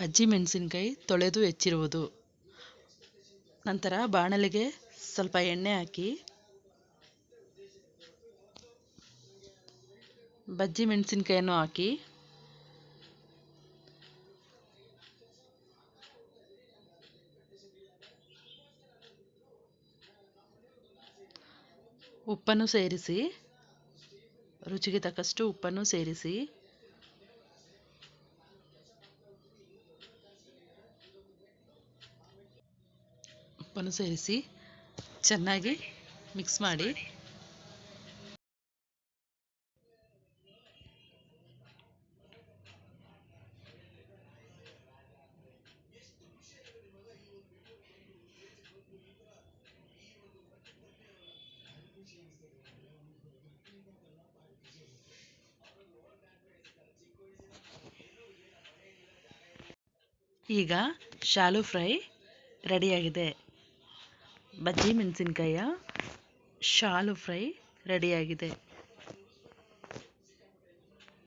ಬಜ್ಜಿ ಮೆಣಸಿನ್ಕಾಯಿ ತೊಳೆದು ಹೆಚ್ಚಿರುವುದು. ನಂತರ ಬಾಣಲೆಗೆ ಸ್ವಲ್ಪ ಎಣ್ಣೆ ಹಾಕಿ ಬಜ್ಜಿ ಮೆಣಸಿನ್ಕಾಯನ್ನು ಹಾಕಿ ಉಪ್ಪನ್ನು ಸೇರಿಸಿ, ರುಚಿಗೆ ತಕ್ಕಷ್ಟು ಉಪ್ಪನ್ನು ಸೇರಿಸಿ ಉಪ್ಪನ್ನು ಸೇರಿಸಿ ಚೆನ್ನಾಗಿ ಮಿಕ್ಸ್ ಮಾಡಿ. ಈಗ ಶಾಲು ಫ್ರೈ ರೆಡಿಯಾಗಿದೆ. ಬಜ್ಜಿ ಮೆಣಸಿನ್ಕಾಯ ಶಾಲು ಫ್ರೈ ರೆಡಿಯಾಗಿದೆ.